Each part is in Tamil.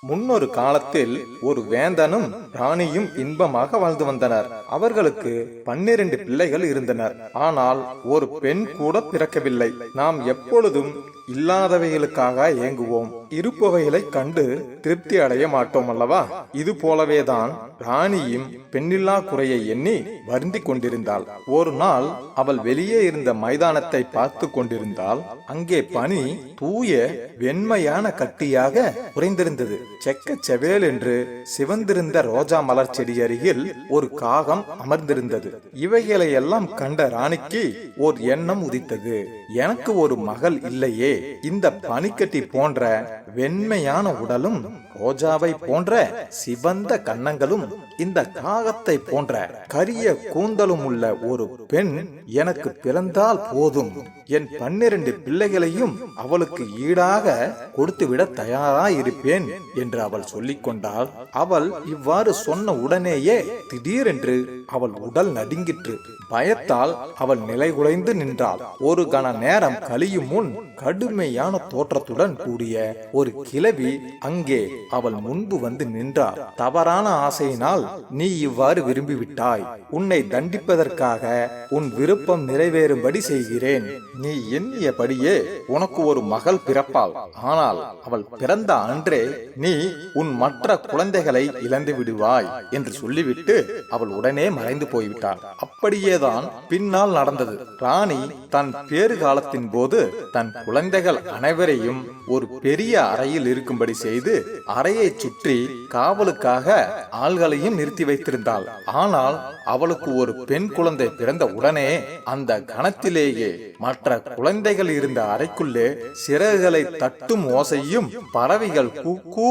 முன்னொரு காலத்தில் ஒரு வேந்தனும் ராணியும் இன்பமாக வாழ்ந்து வந்தனர். அவர்களுக்கு பன்னிரண்டு பிள்ளைகள் இருந்தனர். ஆனால் ஒரு பெண் கூட பிறக்கவில்லை. நாம் எப்பொழுதும் இல்லாதவைகளுக்காக ஏங்குவோம். இருப்பவைகளை கண்டு திருப்தி அடைய மாட்டோம் அல்லவா? இது போலவேதான் ராணியும் பெண்ணில்லா குறையை எண்ணி வருந்தி கொண்டிருந்தாள். ஒரு நாள் அவள் வெளியே இருந்த மைதானத்தை பார்த்து கொண்டிருந்தால் அங்கே பனி தூய வெண்மையான கட்டியாக குறைந்திருந்தது செக்க செவேல் என்று சிவந்திருந்த ரோஜா மலர் செடி அருகில் ஒரு காகம் அமர்ந்திருந்தது. இவைகளை எல்லாம் கண்ட ராணிக்கு ஓர் எண்ணம் உதித்தது. எனக்கு ஒரு மகள் இல்லையே. இந்த பனிக்கட்டி போன்ற வெண்மையான உடலும் ரோஜாவை போன்ற சிவந்த கன்னங்களும் இந்த காகத்தை போன்ற கரிய கூந்தலும் உள்ள ஒரு பெண் எனக்கு பிறந்தால் போதும். என் பன்னிரண்டு பிள்ளைகளையும் அவளுக்கு ஈடாக கொடுத்துவிட தயாராயிருப்பேன் என்று அவள் சொல்லிக் கொண்டாள். அவள் இவ்வாறு சொன்ன உடனேயே திடீரென்று அவள் உடல் நடுங்கிற்று. பயத்தால் அவள் நிலைகுலைந்து நின்றாள். ஒரு கண நேரம் கழியும் முன் கடுமையான தோற்றத்துடன் கூடிய ஒரு கிளவி அங்கே அவள் முன்பு வந்து நின்றாள் தவறான ஆசையினால் நீ இவ்வாறு விரும்பிவிட்டாய். உன்னை தண்டிப்பதற்காக உன் விருப்பம் நிறைவேறும்படி செய்கிறேன். நீ எண்ணியபடியே உனக்கு ஒரு மகள் பிறப்பாள். ஆனால் அவள் பிறந்த அன்றே நீ உன் மற்ற குழந்தைகளை இழந்து விடுவாய் என்று சொல்லிவிட்டு அவள் உடனே மறைந்து போய்விட்டாள். அப்படியேதான் பின்னால் நடந்தது. ராணி தன் பேறு காலத்தின் போது தன் குழந்தைகள் அனைவரையும் ஒரு பெரிய அறையில் இருக்கும்படி செய்து அறையை சுற்றி காவலுக்காக ஆள்களையும் நிறுத்தி வைத்திருந்தாள். ஆனால் அவளுக்கு ஒரு பெண் குழந்தை பிறந்த உடனே அந்த கணத்திலேயே மற்ற குழந்தைகள் இருந்த அறைக்குள்ளே சிறகுகளை தட்டும் ஓசையும் பறவைகள் கூ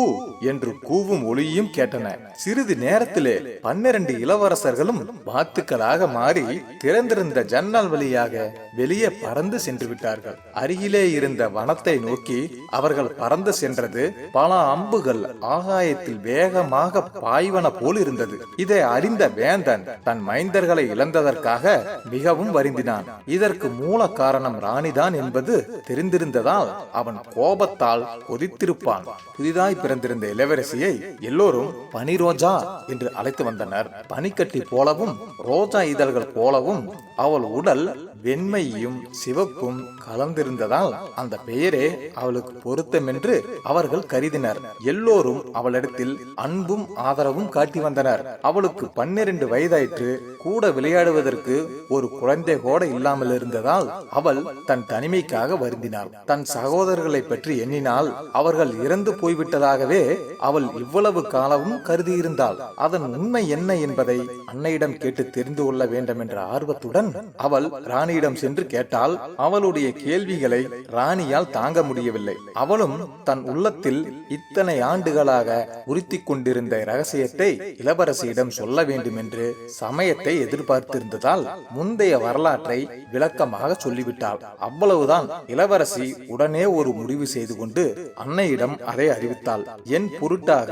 என்று கூவும் ஒளியும் கேட்டன. சிறிது நேரத்திலே பன்னிரண்டு இளவரசர்களும் வாத்துக்களாக மாறி திறந்திருந்த ஜன்னல் வழியாக வெளியே பறந்து சென்று விட்டார்கள். அருகிலே இருந்த வனத்தை நோக்கி அவர்கள் பறந்து சென்றது பல அம்புகள். ஆகாயத்தில் வேகமாக பாய்வன போல் இருந்தது. இதை அறிந்த வேந்தன் தன் மைந்தர்களை இழந்ததற்காக மிகவும் வருந்தினான். இதற்கு மூல காரணம் ராணிதான் என்பது தெரிந்திருந்ததால் அவன் கோபத்தால் கொதித்திருப்பான். புதிதாய் பிறந்திருந்த இளவரசியை எல்லோரும் பனி ரோஜா என்று அழைத்து வந்தனர். பனிக்கட்டி போலவும் ரோஜா இதழ்கள் போலவும் அவள் உடல் வெண்மையும் சிவப்பும் கலந்திருந்ததால் அந்த பெயரே அவளுக்கு பொருத்தம் என்று அவர்கள் கருதினர். எல்லோரும் அவளிடத்தில் அன்பும் ஆதரவும் காட்டி வந்தனர். அவளுக்கு பன்னிரண்டு வயதாயிற்று. கூட விளையாடுவதற்கு ஒரு குழந்தை கூட இல்லாமல் இருந்ததால் அவள் தன் தனிமைக்காக வருந்தினாள். தன் சகோதரர்களை பற்றி எண்ணினால் அவர்கள் இறந்து போய்விட்டதாகவே அவள் இவ்வளவு காலமும் கருதியிருந்தாள். அதன் உண்மை என்ன என்பதை அன்னையிடம் கேட்டு தெரிந்து கொள்ள வேண்டும் என்ற ஆர்வத்துடன் அவள் ராணியிடம் சென்று கேட்டால் அவளுடைய கேள்விகளை ராணியால் தாங்க முடியவில்லை. அவளும் தன் உள்ளத்தில் இத்தனை ஆண்டுகளாக உறுத்தி கொண்டிருந்த ரகசியத்தை இளவரசியிடம் சொல்ல வேண்டும் என்று சமயத்தை எதிர்பார்த்திருந்ததால் முந்தைய வரலாற்றை விளக்கமாக சொல்லிவிட்டாள். அவ்வளவுதான் இளவரசி உடனே ஒரு முடிவு செய்து கொண்டு அன்னையிடம் அதை அறிவித்தாள். என் பொருட்டாக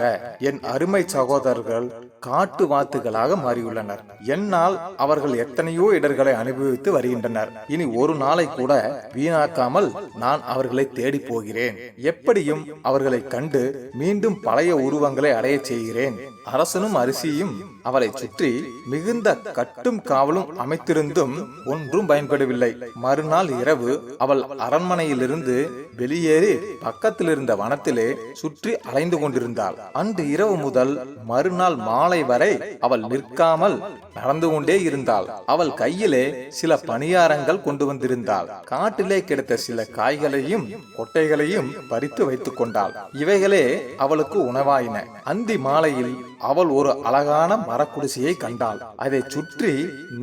என் அருமை சகோதரர்கள் காட்டு வாத்துகளாக மாறியுள்ளனர். என்னால் அவர்கள் எத்தனையோ இடர்களை அனுபவித்து வருகின்றனர். இனி ஒரு நாளை கூட வீணாக்காமல் நான் அவர்களை தேடி போகிறேன். எப்படியும் அவர்களை கண்டு மீண்டும் பழைய உருவங்களை அடையச் செய்கிறேன். அரசனும் அரிசியும் அவளை சுற்றி மிகுந்த கட்டும் காவலும் அமைத்திருந்தும் ஒன்றும் பயன்படவில்லை. மறுநாள் இரவு அவள் அரண்மனையிலிருந்து வெளியேறி பக்கத்தில் இருந்த வனத்திலே சுற்றி அலைந்து கொண்டிருந்தாள். அன்று இரவு முதல் மறுநாள் மாலை வரை அவள் நிற்காமல் நடந்து கொண்டே இருந்தாள். அவள் கையிலே சில பணியாரங்கள் கொண்டு வந்திருந்தாள். காட்டிலே கிடைத்த சில காய்களையும் கொட்டைகளையும் பறித்து வைத்துக் கொண்டாள். இவைகளே அவளுக்கு உணவாயின. அந்தி மாலையில் அவள் ஒரு அழகான மரக்குடிசையை கண்டாள். அதை சுற்றி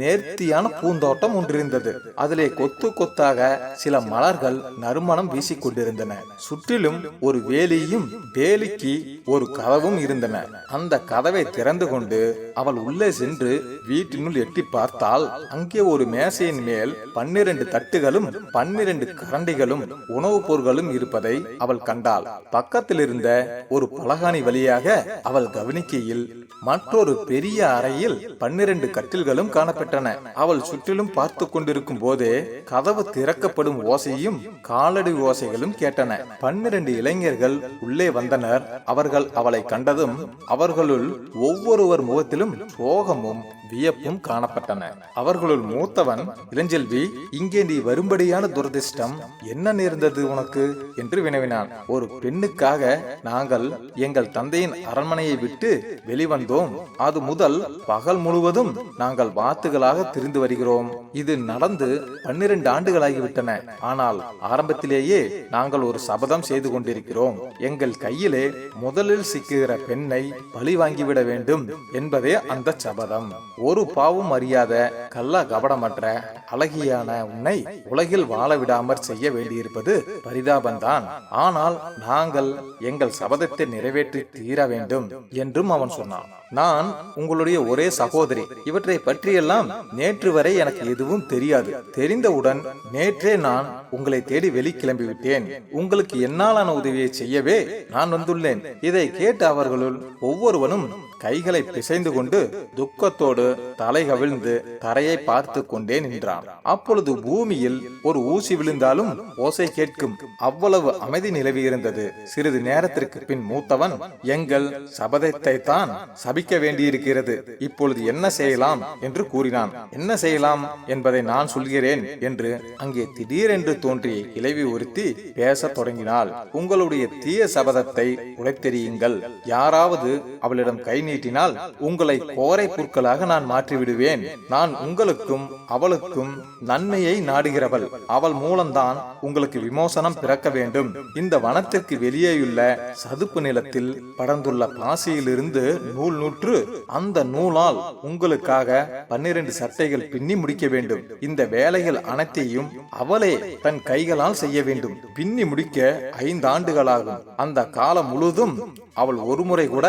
நேர்த்தியான பூந்தோட்டம் ஒன்றிருந்தது. அதிலே கொத்து கொத்தாக சில மலர்கள் நறுமணம் வீசிக் கொண்டிருந்தன சுற்றிலும் ஒரு வேலியும் வேலிக்கு ஒரு கதவும் இருந்தன. அந்த கதவை திறந்து கொண்டு அவள் உள்ளே சென்று வீட்டினுள் எட்டி பார்த்தால் அங்கே ஒரு மேசையின் மேல் பன்னிரண்டு தட்டுகளும் பன்னிரண்டு கரண்டிகளும் உணவுப் பொருட்களும் இருப்பதை அவள் கண்டாள். பக்கத்தில் இருந்த ஒரு பலகாணி வழியாக அவள் கவனிக்கையில் திசையில் மற்றொரு பெரிய அறையில் பன்னிரண்டு கட்டில்களும் காணப்பட்டன அவள் சுற்றிலும் பார்த்து கொண்டிருக்கும் போதே கதவு திறக்கப்படும் ஓசையும் காலடி ஓசைகளும் கேட்டன. பன்னிரண்டு இளைஞர்கள் உள்ளே வந்தனர். அவர்கள் அவளை கண்டதும் அவர்களுள் ஒவ்வொருவர் முகத்திலும் சோகமும் வியப்பும் காணப்பட்டன. அவர்களுள் மூத்தவன் இளஞ்செல்வி இங்கே நீ வரும்படியான துரதிர்ஷ்டம் என்ன நேர்ந்தது உனக்கு? என்று வினவினான். ஒரு பெண்ணுக்காக நாங்கள் எங்கள் தந்தையின் அரண்மனையை விட்டு வெளிவந்தோம். அது முதல் பகல் முழுவதும் நாங்கள் வாத்துகளாக திரிந்து வருகிறோம். இது நடந்து பன்னிரண்டு ஆண்டுகளாகிவிட்டன. ஆனால் ஆரம்பத்திலேயே நாங்கள் ஒரு சபதம் செய்து கொண்டிருக்கிறோம். எங்கள் கையிலே முதலில் சிக்குகிற பெண்ணை பழி வாங்கிவிட வேண்டும் என்பதே அந்த சபதம். ஒரு பாவும் அறியாத கல்லா கபடமற்ற அழகியான உன்னை உலகில் வாழ விடாமற் செய்ய வேண்டியிருப்பது பரிதாபந்தான் ஆனால் நாங்கள் எங்கள் சபதத்தை நிறைவேற்றி தீர வேண்டும் என்றும் அவன் சொன்னான். நான் உங்களுடைய ஒரே சகோதரி. இவற்றை பற்றியெல்லாம் நேற்று வரை எனக்கு எதுவும் தெரியாது. தெரிந்தவுடன் நேற்றே நான் உங்களை தேடி வெளி கிளம்பி விட்டேன் உங்களுக்கு என்னாலான உதவியை செய்யவே நான் வந்துள்ளேன். இதை கேட்டு அவர்களுள் ஒவ்வொருவனும் கைகளை பிசைந்து கொண்டு துக்கத்தோடு தலை கவிழ்ந்து தரையை பார்த்து கொண்டே நின்றான். அப்பொழுது பூமியில் ஒரு ஊசி விழுந்தாலும் ஓசை கேட்கும். அவ்வளவு அமைதி நிலவி இருந்தது. சிறிது நேரத்திற்கு பின் மூத்தவன் எங்கள் சபதத்தை தான் சபிக்க வேண்டியிருக்கிறது. இப்பொழுது என்ன செய்யலாம் என்று கூறினான். என்ன செய்யலாம் என்பதை நான் சொல்கிறேன் என்று அங்கே திடீரென்று தோன்றிய இளைவி ஒருத்தி பேசத் தொடங்கினாள். உங்களுடைய தீய சபதத்தை உடைத்தெறியுங்கள். யாராவது அவளிடம் கை நீட்டினால் உங்களை கோரை புற்களாக நான் மாற்றி விடுவேன் நான் உங்களுக்கும் அவளுக்கும் நன்மையை நாடுகிறவள். அவள் மூலம்தான் உங்களுக்கு விமோசனம் பிறக்க வேண்டும். இந்த வனத்திற்கு வெளியேயுள்ள சதுப்பு நிலத்தில் படர்ந்துள்ள பாசியிலிருந்து நூல் நூற்று அந்த நூலால் உங்களுக்காக பன்னிரண்டு சட்டைகள் பின்னி முடிக்க வேண்டும். இந்த வேலைகள் அனைத்தையும் அவளே தன் கைகளால் செய்ய வேண்டும். பின்னி முடிக்க ஐந்து ஆண்டுகளாகும். அந்த காலம் முழுதும் அவள் ஒருமுறை கூட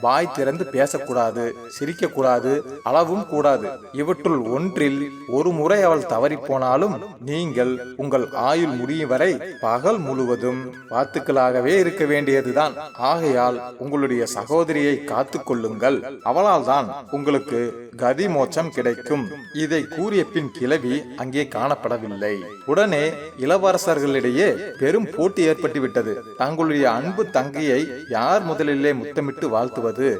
வாய் திறந்து பேசக்கூடாது சிரிக்கக்கூடாது அளவும் கூடாது. இவற்றுள் ஒன்றில் ஒரு முறை அவள் தவறி போனாலும் நீங்கள் உங்கள் ஆயுள் முடியும் வரை பகல் முழுவதும் வாத்துக்களாகவே இருக்க வேண்டியதுதான். ஆகையால் உங்களுடைய சகோதரியை காத்து கொள்ளுங்கள் அவளால் தான் உங்களுக்கு கதி மோட்சம் கிடைக்கும். இதை கூறிய பின் கிளவி அங்கே காணப்படவில்லை. உடனே இளவரசர்களிடையே பெரும் போட்டி ஏற்பட்டுவிட்டது. தங்களுடைய அன்பு தங்கையை யார் முதலிலே முத்தமிட்டு வாழ்த்துவது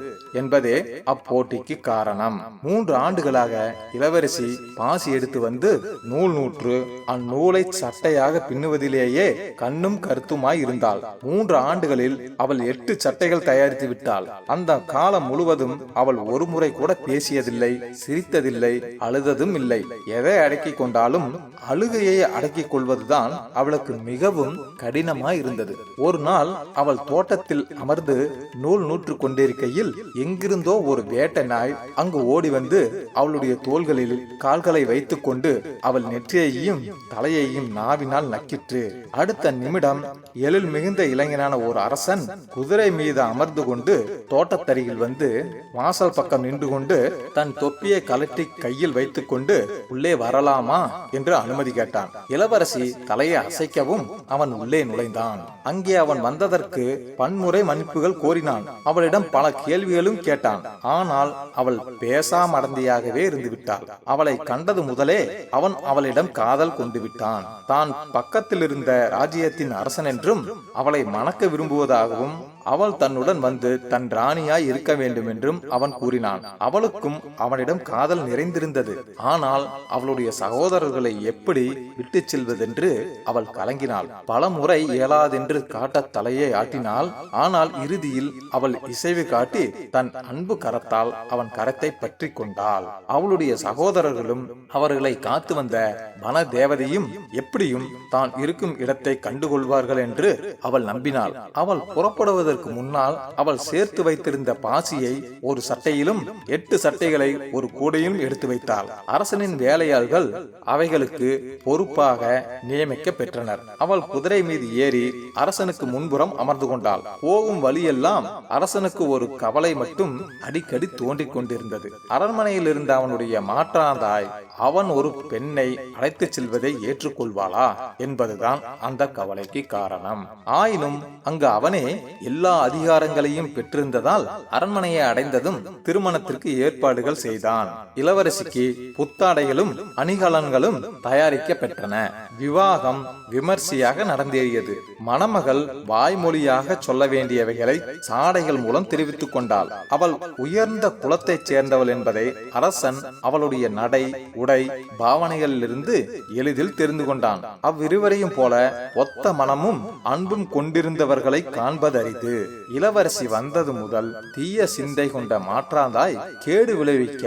என்பதே அப்போட்டிக்கு காரணம். மூன்று ஆண்டுகளாக இளவரசி பாசி எடுத்து வந்து நூல் நூற்று அந்நூலை சட்டையாக பின்னுவதிலேயே கண்ணும் கருத்துமாய் இருந்தாள். மூன்று ஆண்டுகளில் அவள் எட்டு சட்டைகள் தயாரித்து விட்டாள். அந்த காலம் முழுவதும் அவள் ஒரு முறை கூட பேசியதில்லை சிரித்ததில்லை அழுததும் இல்லை. எதை அடக்கிக் கொண்டாலும் அழுகையை அடக்கிக் கொள்வதுதான் அவளுக்கு மிகவும் கடினமாய் இருந்தது. ஒரு நாள் அவள் தோட்டத்தில் அமர்ந்து நூல் நூற்று கொண்டிருக்கையில் எங்கிருந்தோ ஒரு வேட்டை நாய் அங்கு ஓடி வந்து அவளுடைய தோள்களில் கால்களை வைத்துக் கொண்டு அவள் நெற்றியையும் தலையையும் நாவினால் நக்கிற்று. அடுத்த நிமிடம் எழில் மிகுந்த இளைஞனான ஒரு அரசன் குதிரை மீது அமர்ந்து கொண்டு தோட்டத்தருகில் வந்து வாசல் பக்கம் நின்று கொண்டு தன் தொப்பியை கலட்டி கையில் வைத்துக் கொண்டு உள்ளே வரலாமா? என்று அனுமதி கேட்டான். இளவரசி தலையை அசைக்கவும் அவன் உள்ளே நுழைந்தான். அங்கே அவன் வந்ததற்கு பன்முறை மன்னிப்புகள் கோரினான். அவளிடம் பல கேள்விகளும் கேட்டான். ஆனால் அவள் பேசாமடந்தியாகவே இருந்து விட்டாள் அவளை கண்டது முதலே அவன் அவளிடம் காதல் கொண்டு விட்டான் தான் பக்கத்தில் இருந்த ராஜ்யத்தின் அரசன் என்றும் அவளை மணக்க விரும்புவதாகவும் அவள் தன்னுடன் வந்து தன் ராணியாய் இருக்க வேண்டும் என்றும் அவன் கூறினான். அவளுக்கும் அவனிடம் காதல் நிறைந்திருந்தது. ஆனால் அவளுடைய சகோதரர்களை எப்படி விட்டு செல்வதென்று அவள் கலங்கினாள். பல முறை இயலாதென்று காட்ட தலையை ஆட்டினாள். ஆனால் இறுதியில் அவள் இசைவு காட்டி தன் அன்பு கரத்தால் அவன் கரத்தை பற்றி கொண்டாள். அவளுடைய சகோதரர்களும் அவர்களை காத்து வந்த வன தேவதையும் எப்படியும் தான் இருக்கும் இடத்தை கண்டுகொள்வார்கள் என்று அவள் நம்பினாள். அவள் புறப்படுவதற்கு முன்னால் அவள் சேர்த்து வைத்திருந்த பாசியை ஒரு சட்டையிலும் எட்டு சட்டைகளை ஒரு கூடையிலும் எடுத்து வைத்தாள். அரசனின் வேலையாள்கள் அவைகளுக்கு பொறுப்பாக நியமிக்க பெற்றனர் அவள் குதிரை மீது ஏறி அரசனுக்கு முன்புறம் அமர்ந்து கொண்டாள். போகும் வழியெல்லாம் அரசனுக்கு ஒரு கவலை மட்டும் அடிக்கடி தோன்றிக் கொண்டிருந்தது. அரண்மனையில் இருந்த அவனுடைய மாற்றாந்தாய் அவன் ஒரு பெண்ணை அழைத்துச் செல்வதை ஏற்றுக்கொள்வாளா என்பதுதான் அந்த கவலைக்கு காரணம். ஆயினும் அங்கு அவனே எல்லா அதிகாரங்களையும் பெற்றிருந்ததால் அரண்மனையை அடைந்ததும் திருமணத்திற்கு ஏற்பாடுகள் செய்தான். இளவரசிக்கு புத்தாடைகளும் அணிகலன்களும் தயாரிக்க பெற்றன. விவாகம் விமர்சையாக நடந்தேறியது. மணமகள் வாய்மொழியாக சொல்ல வேண்டியவைகளை சாடைகள் மூலம் தெரிவித்துக் கொண்டாள். அவள் உயர்ந்த குலத்தைச் சேர்ந்தவள் என்பதை அரசன் அவளுடைய நடை உடை பாவனைகளிலிருந்து எளிதில் தெரிந்து கொண்டான். அவ்விருவரையும் போல ஒத்த மனமும் அன்பும் கொண்டிருந்தவர்களை காண்பதரிது இளவரசி வந்தது முதல் தீய சிந்தை கொண்ட மாற்றாந்தாய் கேடு விளைவிக்க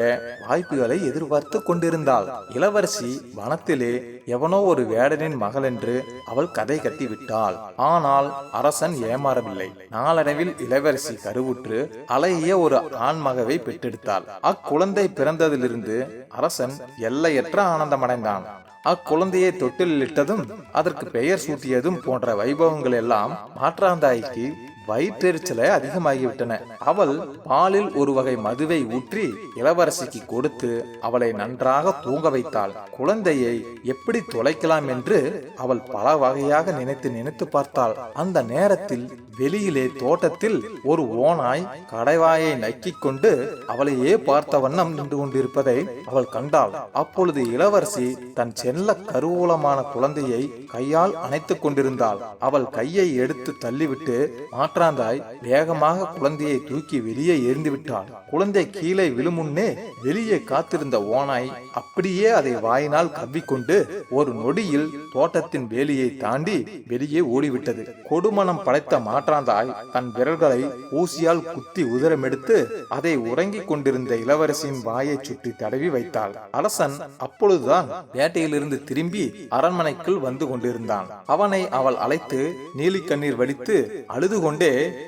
வாய்ப்புகளை எதிர்பார்த்து கொண்டிருந்தாள். இளவரசி வனத்திலே எவனோ ஒரு வேடனின் மகள் என்று அவள் கதை கட்டி விட்டாள். ஆனால் அரசன் ஏமாறவில்லை. நாளடைவில் இளவரசி கருவுற்று அழகிய ஒரு ஆண்மகவை பெற்றெடுத்தாள். அக்குழந்தை பிறந்ததிலிருந்து அரசன் எல்லையற்ற ஆனந்தமடைந்தான். அக்குழந்தையை தொட்டிலில் இட்டதும் அதற்கு பெயர் சூட்டியதும் போன்ற வைபவங்கள் எல்லாம் மாற்றாந்தாய்க்கு வயிற்றெரிச்சலை அதிகமாகிவிட்டன. அவள் பாலில் ஒரு வகை மதுவை ஊற்றி இளவரசிக்கு கொடுத்து அவளை நன்றாக தூங்க வைத்தாள். குழந்தையை எப்படி தொலைக்கலாம் என்று அவள் பல வகையாக நினைத்து நினைத்து பார்த்தாள். அந்த நேரத்தில் வெளியிலே தோட்டத்தில் ஒரு ஓனாய் கடைவாயை நக்கிக் கொண்டு அவளையே பார்த்த வண்ணம் நின்று கொண்டிருப்பதை அவள் கண்டாள். அப்பொழுது இளவரசி தன் செல்ல கருவூலமான குழந்தையை கையால் அணைத்துக் கொண்டிருந்தாள். அவள் கையை எடுத்து தள்ளிவிட்டு மாற்றாந்தாய் வேகமாக குழந்தையை தூக்கி வெளியே எரிந்து விட்டாள் குழந்தை கீழே விழுமுன்னே வெளியே காத்திருந்த ஓனாய் அப்படியே அதை வாயினால் கவ்விக்கொண்டு ஒரு நொடியில் தோட்டத்தின் வேலியை தாண்டி வெளியே ஓடிவிட்டது. கொடுமணம் படைத்த மாற்றாந்தாய் தன் விரல்களை ஊசியால் குத்தி உதரமெடுத்து அதை உறங்கிக் கொண்டிருந்த இளவரசியின் வாயை சுற்றி தடவி வைத்தாள். அரசன் அப்பொழுதுதான் வேட்டையிலிருந்து திரும்பி அரண்மனைக்குள் வந்து கொண்டிருந்தான். அவனை அவள் அழைத்து நீலிக்கண்ணீர் வடித்து அழுது கொண்டு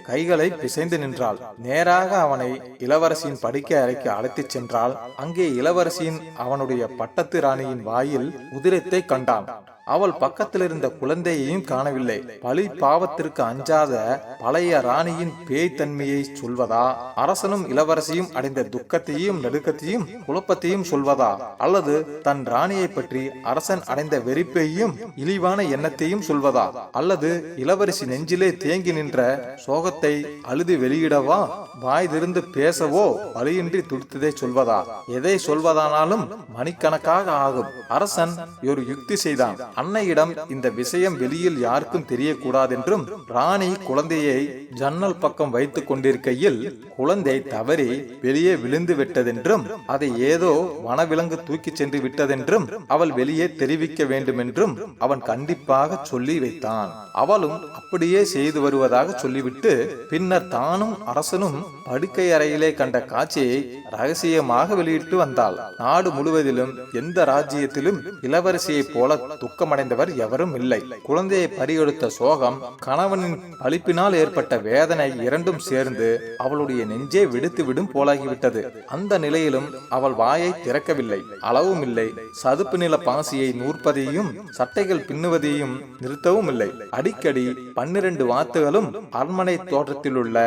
கைகளை பிசைந்து நின்றாள். நேராக அவனை இளவரசியின் படுக்கை அறைக்கு அழைத்துச் சென்றால் அங்கே இளவரசியின் அவனுடைய பட்டத்து ராணியின் வாயில் உதிரத்தை கண்டான். அவள் பக்கத்தில் இருந்த குழந்தையையும் காணவில்லை. பழி பாவத்திற்கு அஞ்சாத பழைய ராணியின் பேய் தன்மையை சொல்வதா? அரசனும் இளவரசியும் அடைந்த துக்கத்தையும் நடுக்கத்தையும் குழப்பத்தையும் சொல்வதா? அல்லது தன் ராணியை பற்றி அரசன் அடைந்த வெறிப்பையும் இழிவான எண்ணத்தையும் சொல்வதா? அல்லது இளவரசி நெஞ்சிலே தேங்கி நின்ற சோகத்தை அழுது வெளியிடவா? வாய் திருந்து பேசவோ? வழியின்றி துடித்ததை சொல்வதா? எதை சொல்வதானாலும் மணிக்கணக்காக ஆகும். அரசன் ஒரு யுக்தி செய்தான். அன்னையிடம் இந்த விஷயம் வெளியில் யாருக்கும் தெரியக்கூடாதென்றும் ராணி குழந்தையை ஜன்னல் பக்கம் வைத்துக் கொண்டிருக்கையில் குழந்தை தவறி வெளியே விழுந்து விட்டதென்றும் அதை ஏதோ வனவிலங்கு தூக்கிச் சென்று விட்டதென்றும் அவள் வெளியே தெரிவிக்க வேண்டுமென்றும் அவன் கண்டிப்பாக சொல்லி வைத்தான். அவளும் அப்படியே செய்து வருவதாக சொல்லிவிட்டு பின்னர் தானும் அரசனும் படுக்கை அறையிலே கண்ட காட்சியை ரகசியமாக வெளியிட்டு வந்தாள். நாடு முழுவதிலும் எந்த ராஜ்யத்திலும் இளவரசியைப் போல துக்கமடைந்தவர் எவரும் இல்லை. குழந்தையை பறிகொடுத்த சோகம் கணவனின் அழிப்பினால் ஏற்பட்ட வேதனை இரண்டும் சேர்ந்து அவளுடைய நெஞ்சே விடுத்துவிடும் போலாகிவிட்டது. அந்த நிலையிலும் அவள் வாயை திறக்கவில்லை. அளவும் இல்லை. சதுப்பு நில பாசியை நூற்பதையும் சட்டைகள் பின்னுவதையும் நிறுத்தவும் இல்லை. அடிக்கடி பன்னிரண்டு வாத்துகளும் அரண்மனை தோட்டத்தில் உள்ள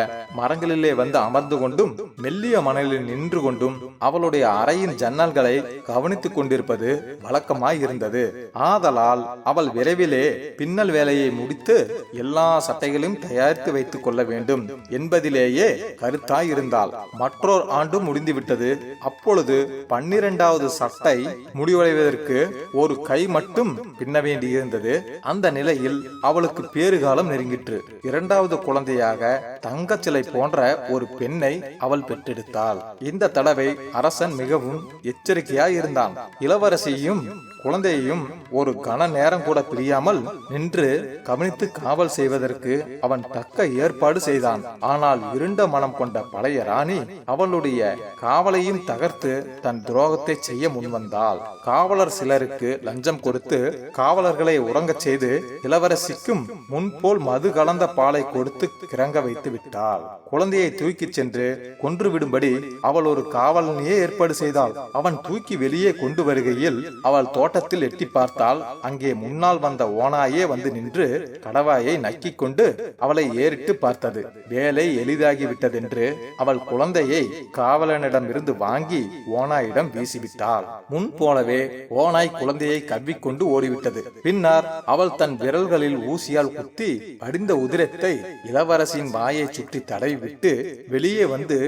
மரங்களிலே வந்து அமர்ந்து கொண்டும் மெல்லிய மணலில் நின்று கொண்டும் அவளுடைய அறையின் ஜன்னல்களை கவனித்துக் கொண்டிருப்பது வழக்கமாய் இருந்தது ஆதலால் அவள் விரைவிலே பின்னல் வேலையை முடித்து எல்லா சட்டைகளையும் தயாரித்து வைத்துக் கொள்ள வேண்டும் என்பதிலேயே கருத்தாய் இருந்தாள் மற்றொரு ஆண்டு முடிந்துவிட்டது. அப்பொழுது பன்னிரண்டாவது சட்டை முடிவடைவதற்கு ஒரு கை மட்டும் பின்ன வேண்டியிருந்தது. அந்த நிலையில் அவளுக்கு பேறுகாலம் நெருங்கிற்று. இரண்டாவது குழந்தையாக தங்கச்சிலை போன்ற ஒரு பெண்ணை அவள் பெற்றெடுத்தாள். இந்த தடவை அரசன் மிகவும் எச்சரிக்கையாய் இருந்தான் இளவரசியும் குழந்தையையும் ஒரு கன நேரம் கூட பிரியாமல் நின்று கவனித்து காவல் செய்வதற்கு அவன் தக்க ஏற்பாடு செய்தான். ஆனால் இருண்ட மனம் கொண்ட பழைய ராணி அவளுடைய காவலையும் தகர்த்து தன் துரோகத்தை செய்ய முன்வந்தாள். காவலர் சிலருக்கு லஞ்சம் கொடுத்து காவலர்களை உறங்கச் செய்து இளவரசிக்கும் முன்போல் மது கலந்த பாலை கொடுத்து கிறங்க வைத்து விட்டாள். குழந்தையை தூக்கிச் சென்று கொன்று விடும்படி அவள் ஒரு காவலனையே ஏற்பாடு செய்தாள். அவன் தூக்கி வெளியே கொண்டு வருகையில் அவள் தோட்டத்தில் எட்டி பார்த்தால் அங்கே முன்னால் வந்த ஓனாயே வந்து நின்று கடவாயை நக்கிக் கொண்டு அவளை ஏறிட்டு பார்த்தது. வேலை எளிதாகிவிட்டதென்று அவள் குழந்தையை காவலனிடமிருந்து வாங்கி ஓனாயிடம் வீசிவிட்டாள். முன் போலவே ஓனாய் குழந்தையை கவ்விக்கொண்டு ஓடிவிட்டது. பின்னர் அவள் தன் விரல்களில் ஊசியால் குத்தி படிந்த உதிரத்தை இளவரசியின் வாயை சுற்றி தடவிவிட்டு வெளியே வந்து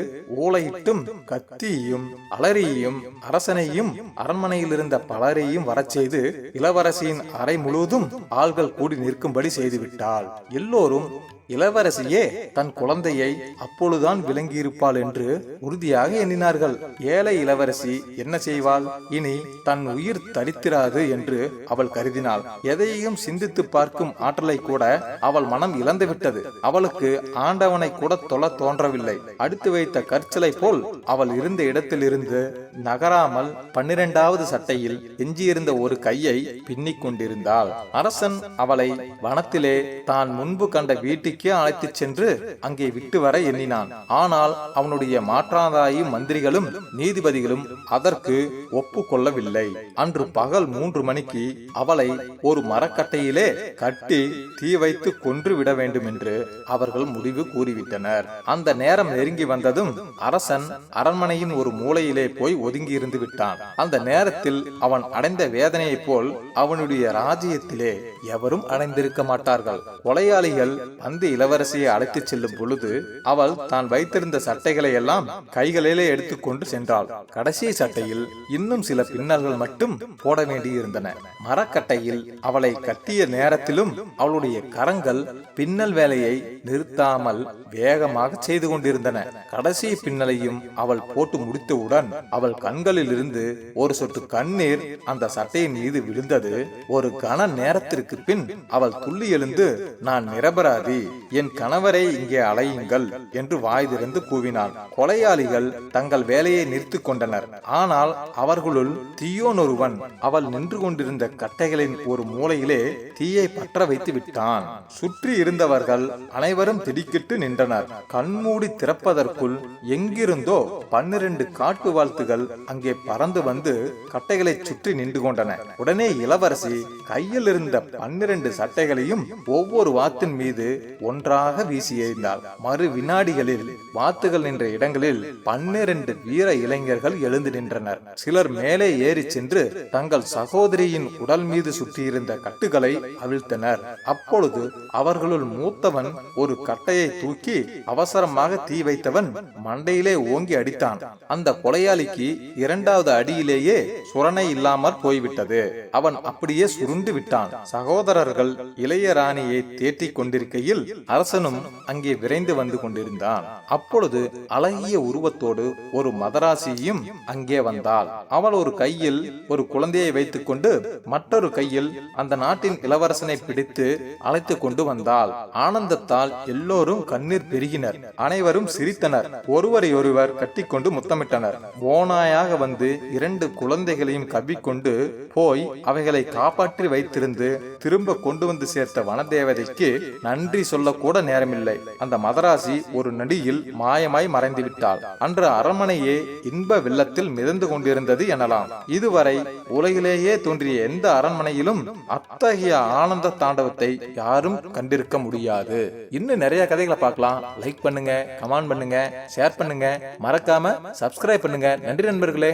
ஊலையிட்டும் கத்தியும் அலறியும் அரசனையும் அரண்மனையில் இருந்த பலரையும் வரச் செய்து இளவரசியின் அறை முழுவதும் ஆள்கள் கூடி நிற்கும்படி செய்துவிட்டாள். எல்லோரும் இளவரசியே தன் குழந்தையை அப்பொழுதுதான் விளங்கியிருப்பாள் என்று உறுதியாக எண்ணினார்கள். ஏழை இளவரசி என்ன செய்வாள்? இனி தன் உயிர் தரித்திராது என்று அவள் கருதினாள். எதையும் சிந்தித்து பார்க்கும் ஆற்றலை கூட அவள் மனம் இழந்துவிட்டது அவளுக்கு ஆண்டவனை கூட தொல தோன்றவில்லை. அடுத்து வைத்த கற்சலை போல் அவள் இருந்த இடத்திலிருந்து நகராமல் பன்னிரெண்டாவது சட்டையில் எஞ்சியிருந்த ஒரு கையை பின்னிக் கொண்டிருந்தாள். அரசன் அவளை வனத்திலே தான் முன்பு கண்ட வீட்டுக்கே அழைத்துச் சென்று அங்கே விட்டு வர எண்ணினான். ஆனால் அவனுடைய மாற்றாந்தாயி மந்திரிகளும் நீதிபதிகளும் அதற்கு ஒப்புக்கொள்ளவில்லை. அன்று பகல் மூன்று மணிக்கு அவளை ஒரு மரக்கட்டையிலே கட்டி தீ வைத்து கொன்று விட வேண்டும் என்று அவர்கள் முடிவு கூறிவிட்டனர். அந்த நேரம் நெருங்கி வந்ததும் அரசன் அரண்மனையின் ஒரு மூலையிலே போய் ஒதுங்கி இருந்து விட்டான். அந்த நேரத்தில் அவன் அடைந்த வேதனையைப் போல் அவனுடைய ராஜ்யத்திலே எவரும் அடைந்திருக்க மாட்டார்கள். கொலையாளிகள் அந்த இளவரசியை அழைத்துச் செல்லும் பொழுது அவள் தான் வைத்திருந்த சட்டைகளை எல்லாம் கைகளிலே எடுத்துக்கொண்டு சென்றாள். கடைசி சட்டையில் இன்னும் சில பின்னல்கள் மட்டும் போட வேண்டியிருந்தன. மரக்கட்டையில் அவளை கட்டிய நேரத்திலும் அவளுடைய கரங்கள் பின்னல் வேலையை நிறுத்தாமல் வேகமாக செய்து கொண்டிருந்தன. கடைசி பின்னலையும் அவள் போட்டு முடித்தவுடன் அவள் கண்களில் இருந்து ஒரு சொட்டு கண்ணீர் அந்த சட்டையின் மீது விழுந்தது. ஒரு கன நேரத்திற்கு பின் அவள் துள்ளி எழுந்து நான் நிரபராதி என் கணவரை இங்கே அலையுங்கள் என்று வாய் திறந்து கூவினாள் கொலையாளிகள் தங்கள் வேலையை நிறுத்திக் கொண்டனர். ஆனால் அவர்களுள் தீயோன் ஒருவன் அவள் நின்று கொண்டிருந்த கட்டைகளின் ஒரு மூலையிலே தீயை பற்ற வைத்து விட்டான். சுற்றி இருந்தவர்கள் அனைவரும் திடுக்கிட்டு நின்றனர். கண்மூடி திறப்பதற்குள் எங்கிருந்தோ பன்னிரண்டு காட்டு வாழ்த்துகள் அங்கே பறந்து வந்து கட்டைகளை சுற்றி நின்று கொண்டன. உடனே இளவரசி கையில் இருந்த பன்னிரண்டு சட்டைகளையும் ஒவ்வொரு வாத்தின் மீது ஒன்றாக வீசி எறிந்தாள் மறு வினாடிகளில் வாத்துகள் நின்ற இடங்களில் பன்னிரண்டு வீர இளைஞர்கள் எழுந்து நின்றனர். சிலர் மேலே ஏறி சென்று தங்கள் சகோதரியின் உடல் மீது சுற்றியிருந்த கட்டுகளை அவிழ்த்தனர். அப்பொழுது அவர்களுள் மூத்தவன் ஒரு கட்டையை தூக்கி அவசரமாக தீ வைத்தவன் மண்டையிலே ஓங்கி அடித்தான். அந்த கொலையாளிக்கு இரண்டாவது அடியிலேயே சுரணை இல்லாமற் போய்விட்டது. அவன் அப்படியே சுருண்டு விட்டான். சகோதரர்கள் இளையராணியை தேற்றிக் கொண்டிருக்கையில் அரசனும் அங்கே விரைந்து வந்து கொண்டிருந்தான். அப்பொழுது அழகிய உருவத்தோடு ஒரு மதராசியும் அங்கே வந்தாள். அவள் ஒரு கையில் ஒரு குழந்தையை வைத்துக் கொண்டு மற்றொரு கையில் அந்த நாட்டின் இளவரசனை பிடித்து அழைத்துக் கொண்டு வந்தாள். ஆனந்தத்தால் எல்லோரும் கண்ணீர் பெருகினர். அனைவரும் சிரித்தனர். ஒருவரையொருவர் கட்டிக்கொண்டு முத்தமிட்டனர். ஓனாயாக வந்து இரண்டு குழந்தைகளையும் கவ்விக்கொண்டு போய் அவைகளை காப்பாற்றி வைத்திருந்து திரும்ப கொண்டு வந்து சேர்த்த வனதேவதைக்கு நன்றி சொல்ல சொல்லக்கூட நேரமில்லை. அந்த மதராசி ஒரு நடியில் மாயமாய் மறைந்து விட்டாள் அன்று அரண்மனையே இன்ப வெள்ளத்தில் மிதந்து கொண்டிருந்தது எனலாம். இதுவரை உலகிலேயே தோன்றிய எந்த அரண்மனையிலும் அத்தகைய ஆனந்த தாண்டவத்தை யாரும் கண்டிருக்க முடியாது. இன்னும் நிறைய கதைகளை பார்க்கலாம். லைக் பண்ணுங்க கமெண்ட் பண்ணுங்க ஷேர் பண்ணுங்க. மறக்காம சப்ஸ்கிரைப் பண்ணுங்க. நன்றி நண்பர்களே.